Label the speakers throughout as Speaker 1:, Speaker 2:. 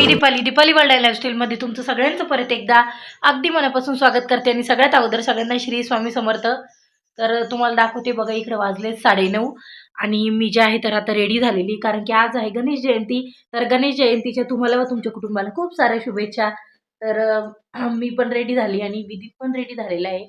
Speaker 1: मी Deepali. Deepali world लाईफस्टाईलमध्ये तुमचं सगळ्यांचं परत एकदा अगदी मनापासून स्वागत करते आणि सगळ्यात अगोदर सगळ्यांना श्री स्वामी समर्थ. तर तुम्हाला दाखवते बघा इकडे वाजले साडेनऊ आणि मी जे आहे तर आता रेडी झालेली. कारण की आज आहे गणेश जयंती. तर गणेश जयंतीच्या तुम्हाला व तुमच्या कुटुंबाला खूप साऱ्या शुभेच्छा. तर मी पण रेडी झाली आणि विदित पण रेडी झालेला आहे.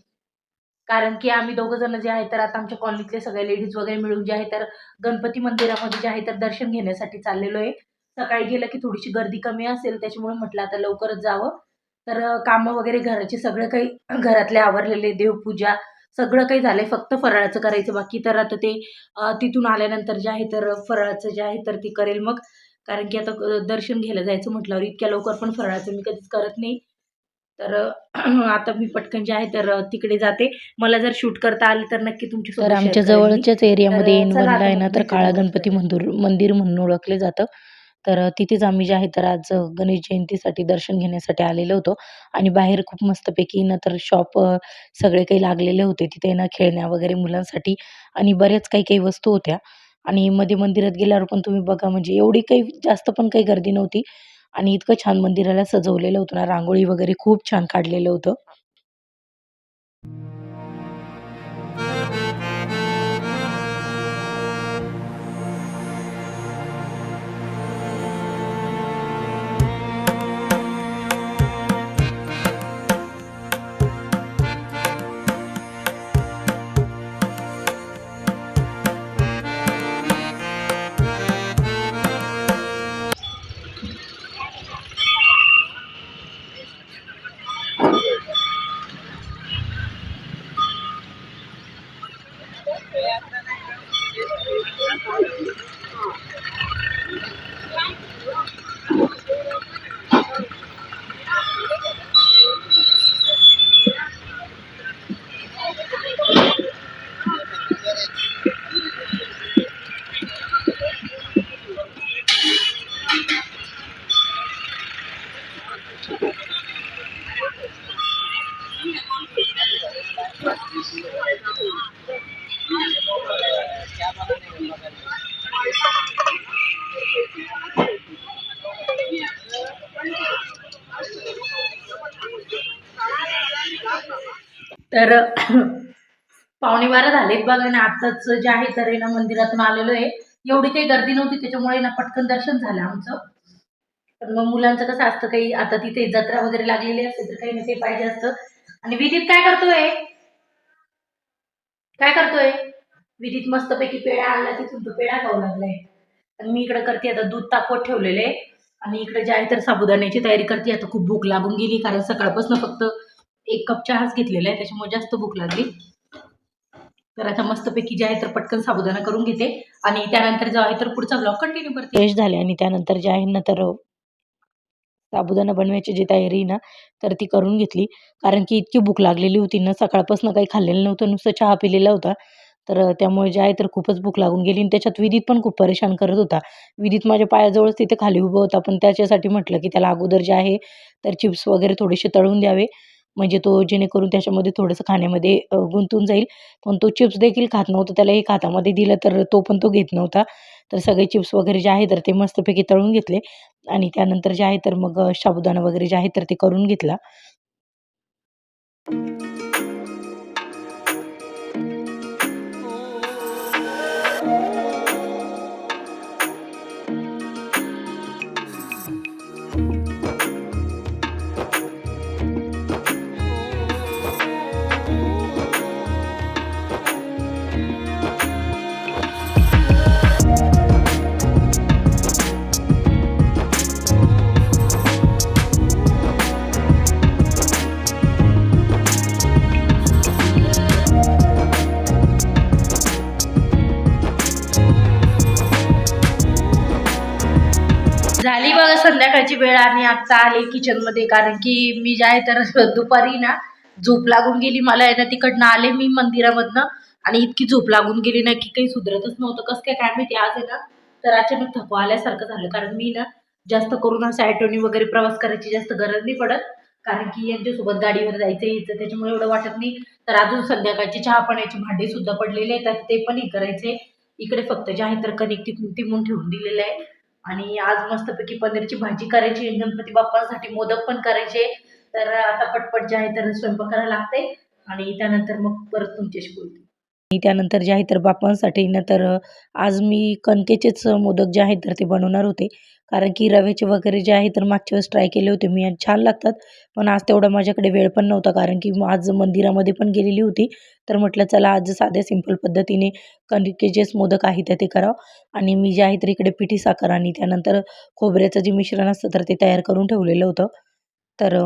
Speaker 1: कारण की आम्ही दोघं जण जे आहे तर आता आमच्या कॉलनीतले सगळे लेडीज वगैरे मिळून जे आहे तर गणपती मंदिरामध्ये जे आहे तर दर्शन घेण्यासाठी चाललेलो आहे. सकाळी गेलं की थोडीशी गर्दी कमी असेल त्याच्यामुळे म्हटलं आता लवकरच जावं. तर कामं वगैरे घराचे सगळं काही घरातले आवरलेले देवपूजा सगळं काही झालंय फक्त फराळाचं करायचं. बाकी तर आता ते तिथून आल्यानंतर जे आहे तर फराळाचं जे आहे तर ते करेल मग. कारण की आता दर्शन घ्यायला जायचं म्हटल्यावर इतक्या लवकर पण फराळाचं मी कधीच करत नाही. तर आता मी पटकन जे आहे तर तिकडे जाते. मला जर शूट करता आलं तर नक्की तुमची
Speaker 2: तर आमच्या जवळच्याच एरियामध्ये आहे ना तर काळा. गणपती मंदिर मंदिर म्हणून ओळखले जातं. तर तिथेच आम्ही जे आहे तर आज गणेश जयंतीसाठी दर्शन घेण्यासाठी आलेलो होतो. आणि बाहेर खूप मस्तपैकी ना तर शॉप सगळे काही लागलेले होते. तिथे ना खेळण्या वगैरे मुलांसाठी आणि बऱ्याच काही काही वस्तू होत्या. आणि मध्ये मंदिरात गेल्यावर पण तुम्ही बघा म्हणजे एवढी काही जास्त पण काही गर्दी नव्हती. आणि इतकं छान मंदिराला सजवलेलं होतं ना रांगोळी वगैरे खूप छान काढलेलं होतं.
Speaker 1: तर पावणे बारा झालेत बघा आणि आताच जे आहे तर ना मंदिरातून आलेलो आहे. एवढी काही गर्दी नव्हती त्याच्यामुळे ना पटकन दर्शन झालं आमचं. तर मग मुलांचं कसं असतं काही आता तिथे जत्रा वगैरे लागलेली असते तर काही ना काही पाहिजे असतं. आणि विधीत काय करतोय? काय करतोय? विधीत मस्तपैकी पेढा आणला तिथून तो पेढा खाऊ लागलाय. आणि मी इकडे करते आता दूध तापवत ठेवलेले. आणि इकडे जे आहे तर साबुदाण्याची तयारी करते आता खूप भूक लागून गेली कारण सकाळपासून फक्त एक कप चहाच घेतलेला आहे त्याच्यामुळे जास्त भूक लागली. तर आता मस्तपैकी जे आहे तर पटकन साबुदाणा करून घेते. आणि त्यानंतर जो आहे तर पुढचा ब्लॉग कंटिन्यू करते.
Speaker 2: फ्रेश झाले आणि त्यानंतर जे आहे ना तर साबुदाणा बनवायची जी तयारी ना तर ती करून घेतली. कारण की इतकी भूक लागलेली होती ना सकाळपासून काही खाल्लेलं नव्हतं नुसतं चहा पिलेला होता. तर त्यामुळे जे आहे तर खूपच भूक लागून गेली. आणि त्याच्यात विदित पण खूप परेशान करत होता. विदित माझ्या पायाजवळच तिथे खाली उभं होता. पण त्याच्यासाठी म्हटलं की त्याला अगोदर जे आहे तर चिप्स वगैरे थोडेसे तळून द्यावे. म्हणजे तो जेणेकरून त्याच्यामध्ये थोडंसं खाण्यामध्ये गुंतून जाईल. पण तो चिप्स देखील खात नव्हता. त्याला एक हातामध्ये दिलं तर तो पण तो घेत नव्हता. तर सगळे चिप्स वगैरे जे आहे तर ते मस्तपैकी तळून घेतले. आणि त्यानंतर जे आहे तर मग साबुदाणा वगैरे जे आहे तर ते करून घेतला.
Speaker 1: संध्याकाळची वेळ आणि आता आले किचनमध्ये कारण की मी जे आहे तर दुपारी ना झोप लागून गेली. मला आहे ना तिकडनं आले मी मंदिरामधनं आणि इतकी झोप लागून गेली ना की काही सुधरतच नव्हतं. कसं काय काय माहिती आज आहे ना तर अचानक थकवा आल्यासारखं झालं. कारण मी ना जास्त करून असं ॲटोनी वगैरे प्रवास करायची जास्त गरज नाही पडत. कारण की यांच्यासोबत गाडीवर जायचं यायचं त्याच्यामुळे एवढं वाटत नाही. तर अजून संध्याकाळची चहा पाण्याची भांडी सुद्धा पडलेले आहेत. तर ते पण हे करायचे इकडे फक्त जे आहे तर कणिक टिपून ठेवून दिलेलं आहे.
Speaker 2: आणि आज मस्तपैकी पनीरची भाजी करायची गणपती बाप्पासाठी मोदक पण करायचे. तर आता पटपट जे आहे तर स्वयंपाक करायला लागते आणि त्यानंतर मग परत तुमच्याशी बोलते
Speaker 1: त्यानंतर जे आहे तर बापांसाठी ना तर आज मी कणकेचेच मोदक जे आहेत तर ते बनवणार होते. कारण की रव्याचे वगैरे जे आहे तर मागच्या वेळेस ट्राय केले होते मी आणि छान लागतात. पण आज तेवढा माझ्याकडे वेळ पण नव्हता कारण की आज मंदिरामध्ये पण गेलेली होती. तर म्हटलं चला आज साध्या सिंपल पद्धतीने कणकेचेच मोदक आहे ते करावं. आणि मी जे आहे तर इकडे पिठी साखर आणि त्यानंतर खोबऱ्याचं जे मिश्रण असतं तर ते तयार करून ठेवलेलं होतं. तर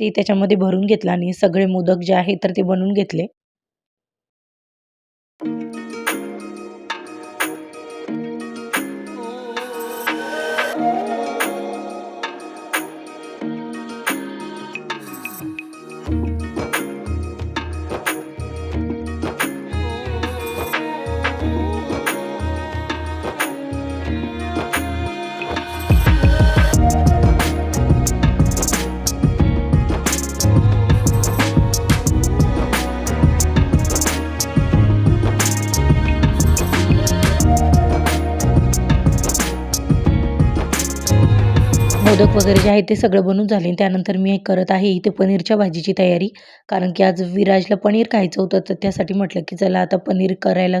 Speaker 1: ते त्याच्यामध्ये भरून घेतलं आणि सगळे मोदक जे आहे तर ते बनवून घेतले. मोदक वगैरे जे आहे ते सगळं बनून झाले. त्यानंतर मी करत आहे इथे पनीरच्या भाजीची तयारी. कारण की आज विराजला पनीर खायचं होतं तर त्यासाठी म्हटलं की चला आता पनीर करायला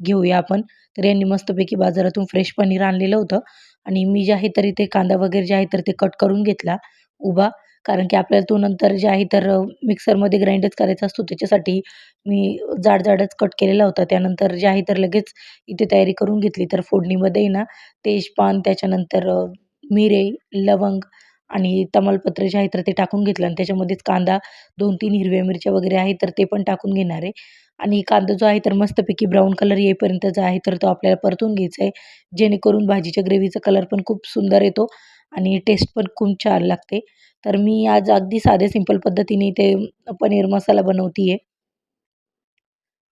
Speaker 1: घेऊया आपण. तर यांनी मस्तपैकी बाजारातून फ्रेश पनीर आणलेलं होतं. आणि मी जे आहे तर इथे कांदा वगैरे जे आहे तर ते कट करून घेतला उभा. कारण की आपल्याला तो नंतर जे आहे तर मिक्सरमध्ये ग्राइंडच करायचा असतो त्याच्यासाठी मी जाड जाडच कट केलेला होता. त्यानंतर जे आहे तर लगेच इथे तयारी करून घेतली. तर फोडणीमध्ये ना तेजपान त्याच्यानंतर मिरे लवंग आणि तमालपत्र जे आहे तर ते टाकून घेतलं आणि त्याच्यामध्येच कांदा दोन तीन हिरव्या मिरच्या वगैरे आहे तर ते पण टाकून घेणार आहे. आणि कांदा जो आहे तर मस्तपैकी ब्राऊन कलर येईपर्यंत जो आहे तर तो आपल्याला परतून घ्यायचा आहे. जेणेकरून भाजीच्या ग्रेव्हीचा कलर पण खूप सुंदर येतो आणि टेस्ट पण खूप छान लागते. तर मी आज अगदी साध्या सिंपल पद्धतीने ते पनीर मसाला बनवते आहे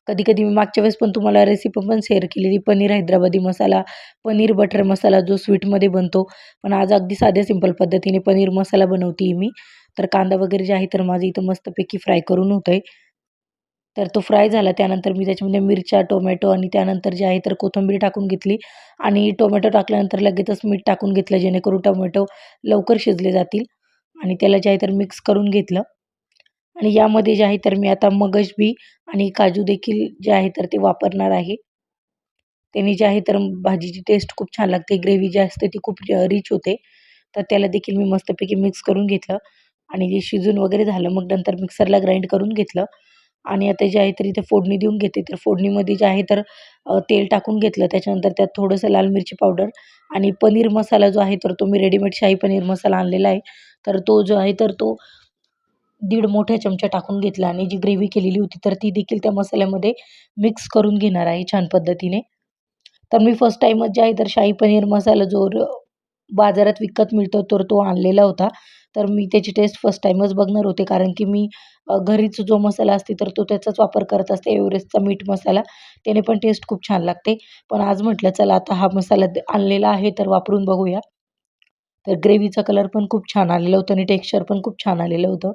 Speaker 1: कधी कधी मी मागच्या वेळेस पण तुम्हाला रेसिपी पण शेअर केलेली पनीर हैदराबादी मसाला पनीर बटर मसाला जो स्वीटमध्ये बनतो. पण आज अगदी साध्या सिंपल पद्धतीने पनीर मसाला बनवते मी. तर कांदा वगैरे जे आहे तर माझं इथं मस्तपैकी फ्राय करून होतं आहे तर तो फ्राय झाला त्यानंतर मी त्याच्यामध्ये मिरच्या टोमॅटो आणि त्यानंतर जे आहे तर कोथिंबीर टाकून घेतली. आणि टोमॅटो टाकल्यानंतर लगेचच मीठ टाकून घेतलं जेणेकरून टोमॅटो लवकर शिजले जातील. आणि त्याला जे आहे तर मिक्स करून घेतलं. आणि यामध्ये जे आहे तर मी आता मगज बी आणि काजू देखील जे आहे तर ते वापरणार आहे. त्यांनी जे आहे तर भाजीची टेस्ट खूप छान लागते. ग्रेव्ही जी असते ती खूप रिच होते. तर त्याला देखील मी मस्तपैकी मिक्स करून घेतलं आणि जे शिजून वगैरे झालं मग नंतर मिक्सरला ग्राइंड करून घेतलं. आणि आता जे आहे तर इथे फोडणी देऊन घेते. तर फोडणीमध्ये जे आहे तर तेल टाकून घेतलं. त्याच्यानंतर त्यात थोडंसं लाल मिरची पावडर आणि पनीर मसाला जो आहे तर तो मी रेडीमेड शाही पनीर मसाला आणलेला आहे. तर तो जो आहे तर तो दीड मोठ्या चमचा टाकून घेतला आणि जी ग्रेव्ही केलेली होती तर ती देखील त्या मसाल्यामध्ये मिक्स करून घेणार आहे छान पद्धतीने. तर मी फर्स्ट टाईमच जे आहे तर शाही पनीर मसाला जो बाजारात विकत मिळतो तर तो आणलेला होता. तर मी त्याची टेस्ट फर्स्ट टाईमच बघणार होते कारण की मी घरीच जो मसाला असते तर तो त्याचाच वापर करत असते एव्हरेस्टचा मीठ मसाला. त्याने पण टेस्ट खूप छान लागते. पण आज म्हटलं चला आता हा मसाला आणलेला आहे तर वापरून बघूया. तर ग्रेव्हीचा कलर पण खूप छान आलेला होता आणि टेक्स्चर पण खूप छान आलेलं होतं.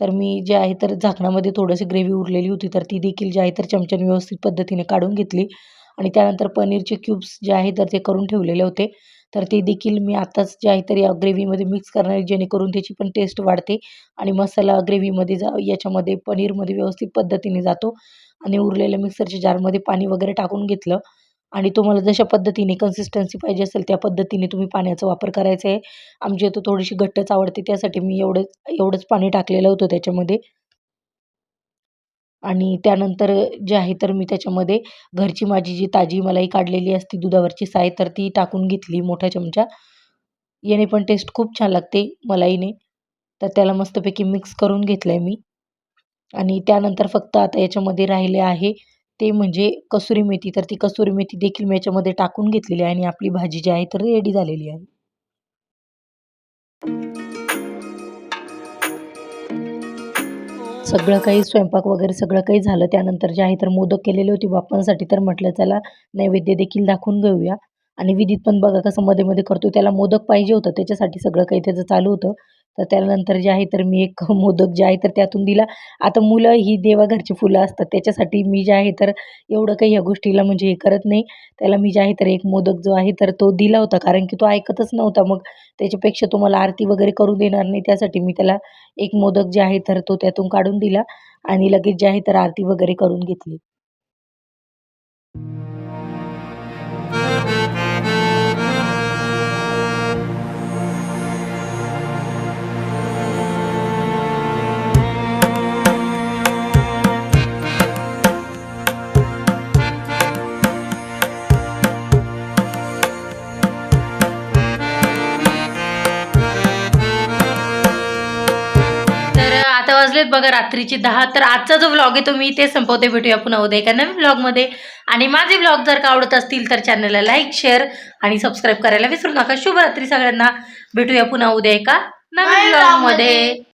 Speaker 1: तर मी जे आहे तर झाकणामध्ये थोडंशी ग्रेव्ही उरलेली होती तर ती देखील जे आहे तर चमच्याने व्यवस्थित पद्धतीने काढून घेतली. आणि त्यानंतर पनीरचे क्यूब्स जे आहे तर ते करून ठेवलेले होते. तर ते देखील मी आत्ताच जे आहे तर या ग्रेव्हीमध्ये मिक्स करणार जेणेकरून त्याची पण टेस्ट वाढते आणि मसाला ग्रेव्हीमध्ये जा याच्यामध्ये पनीरमध्ये व्यवस्थित पद्धतीने जातो. आणि उरलेल्या मिक्सरच्या जारमध्ये पाणी वगैरे टाकून घेतलं. आणि तुम्हाला जशा पद्धतीने कन्सिस्टन्सी पाहिजे असेल त्या पद्धतीने तुम्ही पाण्याचा वापर करायचा आहे. आमची इथं थोडीशी घट्टच आवडते त्यासाठी मी एवढंच एवढंच पाणी टाकलेलं होतं त्याच्यामध्ये. आणि त्यानंतर जे आहे तर मी त्याच्यामध्ये घरची माझी जी ताजी मलाई काढलेली असती दुधावरची साय तर ती टाकून घेतली मोठ्या चमचा. याने पण टेस्ट खूप छान लागते मलाईने. तर त्याला मस्तपैकी मिक्स करून घेतलं आहे मी. आणि त्यानंतर फक्त आता याच्यामध्ये राहिले आहे ते म्हणजे कसुरी मेथी तर ती कसुरी मेथी देखील मी याच्यामध्ये टाकून घेतलेली आहे आणि आपली भाजी जी आहे तर रेडी झालेली आहे. सगळं काही स्वयंपाक वगैरे सगळं काही झालं. त्यानंतर जे आहे तर मोदक केलेले होते बाप्पांसाठी तर म्हटलं त्याला नैवेद्य देखील दाखवून घेऊया. आणि विधीत पण बघा कसं मध्ये मध्ये करतो त्याला मोदक पाहिजे होतं. त्याच्यासाठी सगळं काही त्याचं चालू होतं. तर त्यानंतर जे आहे तर मी एक मोदक जे आहे तर त्यातून दिला. आता मुलं ही देवाघरची फुलं असतात त्याच्यासाठी मी जे आहे तर एवढं काही ह्या गोष्टीला म्हणजे हे करत नाही. त्याला मी जे आहे तर एक मोदक जो आहे तर तो दिला होता कारण की तो ऐकतच नव्हता. मग त्याच्यापेक्षा तो मला आरती वगैरे करू देणार नाही त्यासाठी मी त्याला एक मोदक जे आहे तर तो त्यातून काढून दिला आणि लगेच जे आहे तर आरती वगैरे करून घेतली.
Speaker 2: वाजलेत बघा रात्रीचे दहा. तर आजचा जो व्लॉग आहे तो मी इथे संपवते. भेटूया पुन्हा उद्या एका नवीन व्लॉगमध्ये आणि माझे व्लॉग जर का आवडत असतील तर चॅनलला लाईक शेअर आणि सबस्क्राईब करायला विसरू नका. शुभरात्री सगळ्यांना. भेटूया पुन्हा उद्या एका नवीन व्लॉगमध्ये.